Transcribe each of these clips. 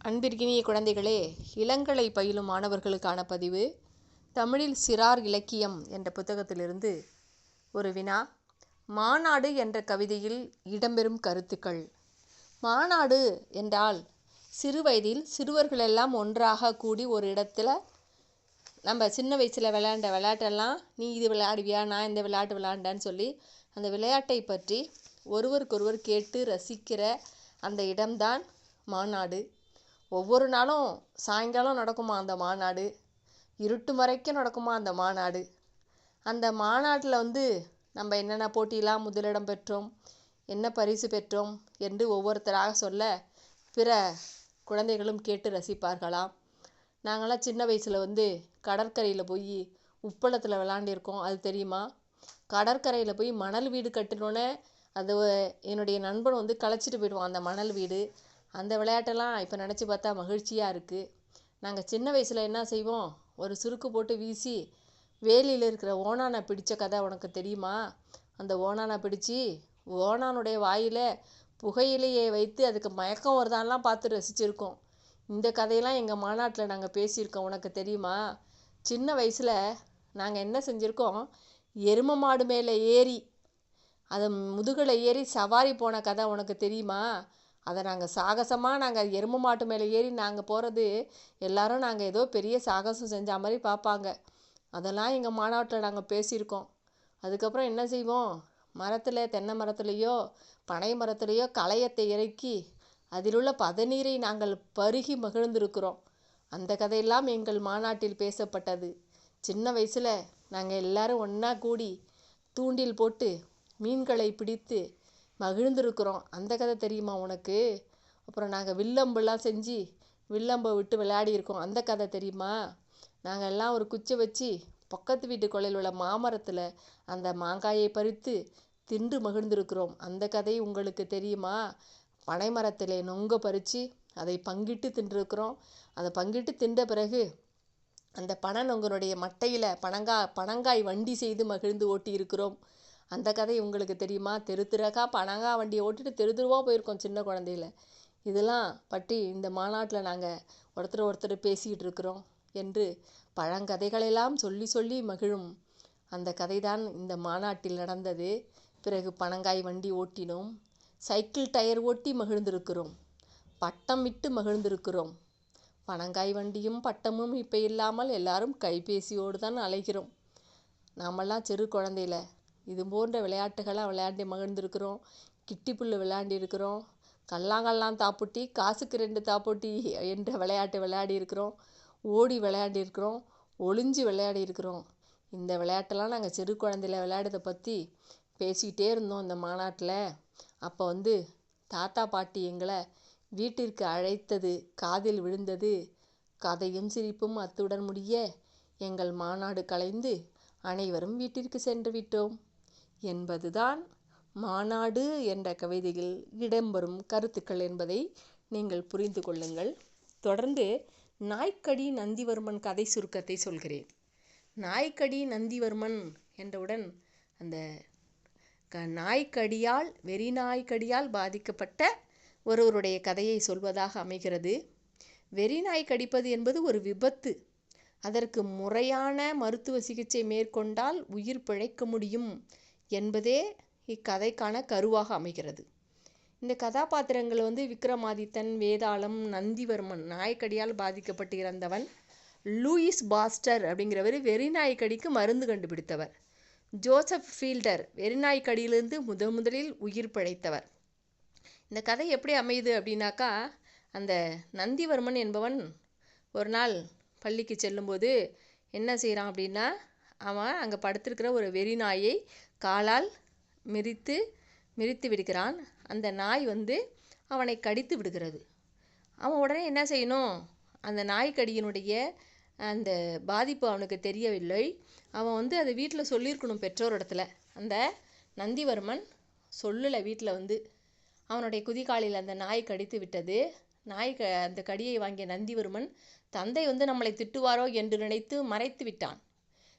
அன்பிற்கினிய குழந்தைகளே இளங்கலை பயிலும் மாணவர்களுக்கான பதிவு தமிழில் சிறார் இலக்கியம் என்ற புத்தகத்திலிருந்து ஒரு வினா. மாநாடு என்ற கவிதையில் இடம்பெறும் கருத்துக்கள். மாநாடு என்றால் சிறுவயதில் சிறுவர்களெல்லாம் ஒன்றாக கூடி ஒரு இடத்துல நம்ம சின்ன வயசில் விளையாண்ட விளையாட்டெல்லாம் நீ இது விளையாடுவியா? நான் இந்த விளையாட்டு விளையாண்டேன்னு சொல்லி அந்த விளையாட்டை பற்றி ஒருவருக்கொருவர் கேட்டு ரசிக்கிற அந்த இடம்தான் மாநாடு. ஒவ்வொரு நாளும் சாயங்காலம் நடக்குமா அந்த மாநாடு? இருட்டு வரைக்கும் நடக்குமா அந்த மாநாடு? அந்த மாநாட்டில் வந்து நம்ம என்னென்ன போட்டியெலாம் முதலிடம் பெற்றோம் என்ன பரிசு பெற்றோம் என்று ஒவ்வொருத்தராக சொல்ல பிற குழந்தைகளும் கேட்டு ரசிப்பார்களாம். நாங்களாம் சின்ன வயசில் வந்து கடற்கரையில் போய் உப்பளத்தில் விளாண்டிருக்கோம். அது தெரியுமா? கடற்கரையில் போய் மணல் வீடு கட்டினோன்னே அது என்னுடைய நண்பன் வந்து களைச்சிட்டு போயிடுவான் அந்த மணல் வீடு. அந்த விளையாட்டெல்லாம் இப்போ நினச்சி பார்த்தா மகிழ்ச்சியாக இருக்குது நாங்கள் சின்ன வயசில் என்ன செய்வோம்? ஒரு சுருக்கு போட்டு வீசி வேலியில் இருக்கிற ஓணானை பிடித்த கதை உனக்கு தெரியுமா? அந்த ஓணானை பிடிச்சி ஓணானுடைய வாயில் புகையிலையை வைத்து அதுக்கு மயக்கம் வருதான்லாம் பார்த்து ரசிச்சிருக்கோம். இந்த கதையெல்லாம் எங்கள் மாநாட்டில் நாங்கள் பேசியிருக்கோம். உனக்கு தெரியுமா? சின்ன வயசில் நாங்கள் என்ன செஞ்சுருக்கோம்? எரும மாடு மேலே ஏறி அதை முதுகில் ஏறி சவாரி போன கதை உனக்கு தெரியுமா? அதை நாங்கள் சாகசமாக நாங்கள் எருமை மாட்டு மேலே ஏறி நாங்கள் போகிறது எல்லாரும் நாங்கள் ஏதோ பெரிய சாகசம் செஞ்ச மாதிரி பார்ப்பாங்க அதெல்லாம் எங்கள் மாநாட்டில் நாங்கள் பேசியிருக்கோம். அதுக்கப்புறம் என்ன செய்வோம்? மரத்தில் தென்னை மரத்துலேயோ பனை மரத்துலேயோ களையத்தை இறக்கி அதிலுள்ள பதநீரை நாங்கள் பருகி மகிழ்ந்திருக்கிறோம். அந்த கதையெல்லாம் எங்கள் மாநாட்டில் பேசப்பட்டது. சின்ன வயசில் நாங்கள் எல்லாரும் ஒன்றா கூடி தூண்டில் போட்டு மீன்களை பிடித்து மகிழ்ந்திருக்கிறோம். அந்த கதை தெரியுமா உனக்கு? அப்புறம் நாங்கள் வில்லம்புலாம் செஞ்சு வில்லம்பை விட்டு விளையாடியிருக்கோம். அந்த கதை தெரியுமா? நாங்கள் எல்லாம் ஒரு குச்சை வச்சு பக்கத்து வீட்டு கொலையில் உள்ள மாமரத்தில் அந்த மாங்காயை பறித்து தின்று மகிழ்ந்திருக்கிறோம். அந்த கதை உங்களுக்கு தெரியுமா? பனை மரத்தில் நொங்க பறித்து அதை பங்கிட்டு தின்றுருக்கிறோம். அதை பங்கிட்டு தின்ற பிறகு அந்த பனை நொங்கனுடைய மட்டையில் பனங்காய் பனங்காய் வண்டி செய்து மகிழ்ந்து ஓட்டி இருக்கிறோம் அந்த கதை உங்களுக்கு தெரியுமா? தெரு தெருக்கா பனங்காய் வண்டியை ஓட்டிட்டு தெரு தெருவாக போயிருக்கோம் சின்ன குழந்தையில. இதெல்லாம் பற்றி இந்த மாநாட்டில் நாங்கள் ஒருத்தர் ஒருத்தர் பேசிக்கிட்டு இருக்கிறோம் என்று பழங்கதைகளெல்லாம் சொல்லி சொல்லி மகிழும். அந்த கதை தான் இந்த மாநாட்டில் நடந்தது. பிறகு பனங்காய் வண்டி ஓட்டினோம். சைக்கிள் டயர் ஓட்டி மகிழ்ந்திருக்கிறோம். பட்டம் விட்டு மகிழ்ந்திருக்கிறோம். பனங்காய் வண்டியும் பட்டமும் இப்போ இல்லாமல் எல்லாரும் கைபேசியோடு தான் அலைகிறோம். நாமெல்லாம் சிறு குழந்தையில. இது போன்ற விளையாட்டுகளாக விளையாண்டு மகிழ்ந்திருக்கிறோம். கிட்டிப்புல் விளையாண்டிருக்கிறோம் கல்லாங்கல்லாம் தாப்புட்டி காசுக்கு ரெண்டு தாப்புட்டி என்ற விளையாட்டு விளையாடி இருக்கிறோம். ஓடி விளையாடிருக்கிறோம் ஒளிஞ்சு விளையாடி இருக்கிறோம். இந்த விளையாட்டெல்லாம் நாங்கள் சிறு குழந்தையில விளையாடுறத பற்றி பேசிக்கிட்டே இருந்தோம் இந்த மாநாட்டில். அப்போ வந்து தாத்தா பாட்டி எங்களை வீட்டிற்கு அழைத்தது காதில் விழுந்தது. கதையும் சிரிப்பும் அத்துடன் முடிய எங்கள் மாநாடு கலைந்து அனைவரும் வீட்டிற்கு சென்று விட்டோம். என்பதுதான் மாநாடு என்ற கவிதையில் இடம்பெறும் கருத்துக்கள் என்பதை நீங்கள் புரிந்து கொள்ளுங்கள். தொடர்ந்து நாய்க்கடி நந்திவர்மன் கதை சுருக்கத்தை சொல்கிறேன். நாய்க்கடி நந்திவர்மன் என்றவுடன் அந்த க நாய்க்கடியால் வெறி நாய்க்கடியால் பாதிக்கப்பட்ட ஒருவருடைய கதையை சொல்வதாக அமைகிறது. வெறி நாய் கடிப்பது என்பது ஒரு விபத்து. அதற்கு முறையான மருத்துவ சிகிச்சை மேற்கொண்டால் உயிர் பிழைக்க முடியும். என்பதே இக்கதைக்கான கருவாக அமைகிறது. இந்த கதாபாத்திரங்கள் வந்து விக்ரமாதித்தன் வேதாளம் நந்திவர்மன் நாய்க்கடியால் பாதிக்கப்பட்டு இறந்தவன் லூயிஸ் பாஸ்டர் அப்படிங்கிறவர் வெறிநாய்க்கடிக்கு மருந்து கண்டுபிடித்தவர். ஜோசப் ஃபீல்டர் வெறிநாய்க்கடியிலிருந்து முதன் முதலில் உயிர் பிழைத்தவர். இந்த கதை எப்படி அமையுது அப்படின்னாக்கா அந்த நந்திவர்மன் என்பவன் ஒரு நாள் பள்ளிக்கு செல்லும்போது என்ன செய்கிறான் அப்படின்னா அவன் அங்கே படுத்திருக்கிற ஒரு வெறி நாயை காலால் மிதித்து மிதித்து விடுகிறான். அந்த நாய் வந்து அவனை கடித்து விடுகிறது. அவன் உடனே என்ன செய்யணும்? அந்த நாய்க்கடியினுடைய அந்த பாதிப்பு அவனுக்கு தெரியவில்லை. அவன் வந்து அதை வீட்டில் சொல்லியிருக்கணும் பெற்றோர் இடத்துல அந்த நந்திவர்மன் சொல்லலை வீட்டில் வந்து. அவனுடைய குதிகாலில் அந்த நாய் கடித்து விட்டது. நாய் க அந்த கடியை வாங்கிய நந்திவர்மன் தந்தை வந்து நம்மளை திட்டுவாரோ? என்று நினைத்து மறைத்து விட்டான்.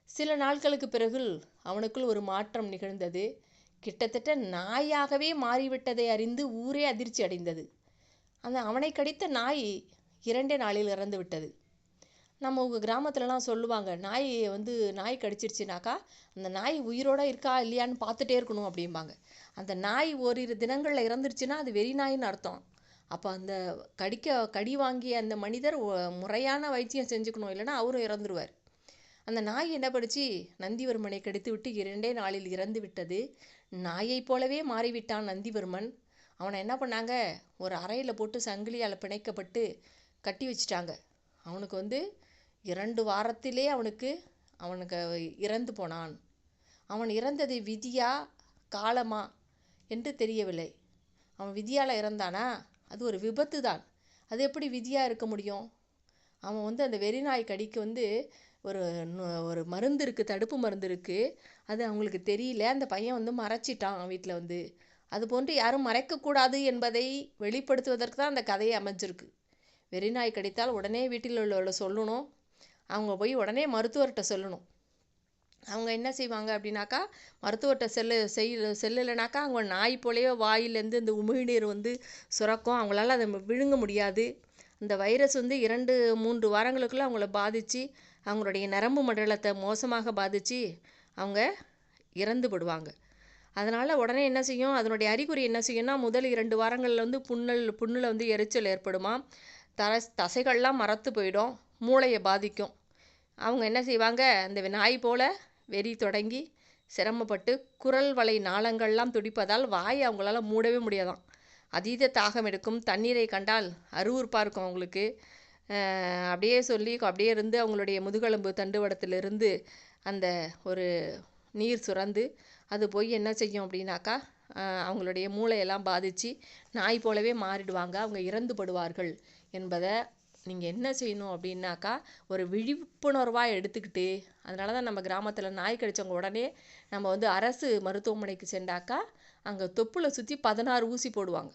சில நாட்களுக்கு பிறகு அவனுக்குள் ஒரு மாற்றம் நிகழ்ந்தது. கிட்டத்தட்ட நாயாகவே மாறிவிட்டதை அறிந்து ஊரே அதிர்ச்சி அடைந்தது. அந்த அவனை கடித்த நாய் இரண்டே நாளில் இறந்து விட்டது. நம்ம உங்கள் கிராமத்துலலாம் சொல்லுவாங்க நாய் வந்து நாய் கடிச்சிருச்சுனாக்கா அந்த நாய் உயிரோட இருக்கா இல்லையான்னு பார்த்துட்டே இருக்கணும் அப்படிம்பாங்க. அந்த நாய் ஓரிரு தினங்களில் இறந்துருச்சுன்னா அது வெறி நாயின்னு அர்த்தம். அப்போ அந்த கடிக்க கடி வாங்கிய அந்த மனிதர் முறையான வைத்தியம் செஞ்சுக்கணும் இல்லைன்னா அவரும் இறந்துருவார். அந்த நாய் என்ன படிச்சு நந்திவர்மனை கடித்துவிட்டு இரண்டே நாளில் இறந்து விட்டது. நாயைப் போலவே மாறிவிட்டான் நந்திவர்மன். அவனை என்ன பண்ணாங்க? ஒரு அறையில் போட்டு சங்கிலியால் பிணைக்கப்பட்டு கட்டி வச்சிட்டாங்க. அவனுக்கு வந்து இரண்டு வாரத்திலே அவனுக்கு அவனுக்கு இறந்து போனான். அவன் இறந்தது விதியா காலமா என்று தெரியவில்லை. அவன் விதியால் இறந்தானா? அது ஒரு விபத்து தான் அது எப்படி விதியாக இருக்க முடியும்? அவன் வந்து அந்த வெறிநாய் கடிக்கு வந்து ஒரு ஒரு மருந்து இருக்குது தடுப்பு மருந்து இருக்குது அது அவங்களுக்கு தெரியல. அந்த பையன் வந்து மறைச்சிட்டான் வீட்டில் வந்து. அது போன்று யாரும் மறைக்கக்கூடாது என்பதை வெளிப்படுத்துவதற்கு தான் அந்த கதையை அமைஞ்சிருக்கு. வெறிநாய் கடித்தால் உடனே வீட்டில் உள்ளவளை சொல்லணும். அவங்க போய் உடனே மருத்துவர்கிட்ட சொல்லணும். அவங்க என்ன செய்வாங்க அப்படின்னாக்கா மருத்துவர்கிட்ட செல்லு செய் செல்லலைனாக்கா அவங்க நாய் போலயே வாயிலேருந்து இந்த உமிழ்நீர் வந்து சுரக்கும். அவங்களால அதை விழுங்க முடியாது. அந்த வைரஸ் வந்து இரண்டு மூன்று வாரங்களுக்குள்ளே அவங்கள பாதித்து அவங்களுடைய நரம்பு மண்டலத்தை மோசமாக பாதித்து அவங்க இறந்து விடுவாங்க அதனால் உடனே என்ன செய்யும்? அதனுடைய அறிகுறி என்ன செய்யும்னா முதல் இரண்டு வாரங்களில் வந்து புண்ணல் புண்ணில் வந்து எரிச்சல் ஏற்படுமா? தர தசைகள்லாம் மரத்து போயிடும் மூளையை பாதிக்கும். அவங்க என்ன செய்வாங்க? அந்த நாய் போல் வெறி தொடங்கி சிரமப்பட்டு குரல் வலை நாளங்கள்லாம் துடிப்பதால் வாயை அவங்களால மூடவே முடியாதாம் அதீத தாகம் எடுக்கும் தண்ணீரை கண்டால் அருவருப்பாக இருக்கும் அவங்களுக்கு. அப்படியே சொல்லி அப்படியே இருந்து அவங்களுடைய முதுகெலும்பு தண்டுவடத்திலிருந்து அந்த ஒரு நீர் சுரந்து அது போய் என்ன செய்யும் அப்படின்னாக்கா அவங்களுடைய மூளையெல்லாம் பாதித்து நாய் போலவே மாறிடுவாங்க. அவங்க இறந்து படுவார்கள் என்பதை நீங்கள் என்ன செய்யணும் அப்படின்னாக்கா ஒரு விழிப்புணர்வாக எடுத்துக்கிட்டு அதனால தான் நம்ம கிராமத்தில் நாய் கடித்தவங்க உடனே நம்ம வந்து அரசு மருத்துவமனைக்கு சென்றாக்கா அங்கே தொப்புளை சுற்றி பதினாறு ஊசி போடுவாங்க.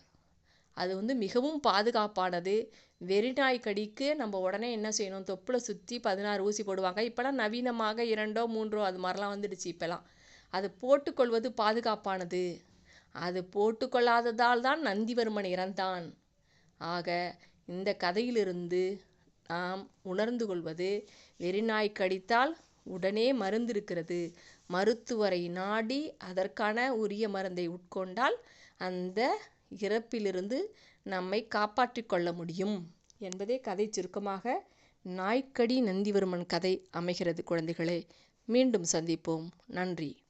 அது வந்து மிகவும் பாதுகாப்பானது. வெறிநாய் கடிக்கு நம்ம உடனே என்ன செய்யணும்? தொப்புளை சுற்றி பதினாறு ஊசி போடுவாங்க. இப்போலாம் நவீனமாக இரண்டோ மூன்றோ அது மாதிரிலாம் வந்துடுச்சு இப்போலாம் அது போட்டுக்கொள்வது பாதுகாப்பானது. அது போட்டுக்கொள்ளாததால் தான் நந்திவர்மன் இறந்தான். ஆக இந்த கதையிலிருந்து நாம் உணர்ந்து கொள்வது வெறிநாய் கடித்தால் உடனே மருந்து இருக்கிறது மருத்துவரை நாடி அதற்கான உரிய மருந்தை உட்கொண்டால் அந்த இறப்பிலிருந்து நம்மை காப்பாற்றிக் கொள்ள முடியும் என்பதே கதை சுருக்கமாக நாய்க்கடி நந்திவர்மன் கதை அமைகிறது குழந்தைகளே. மீண்டும் சந்திப்போம். நன்றி.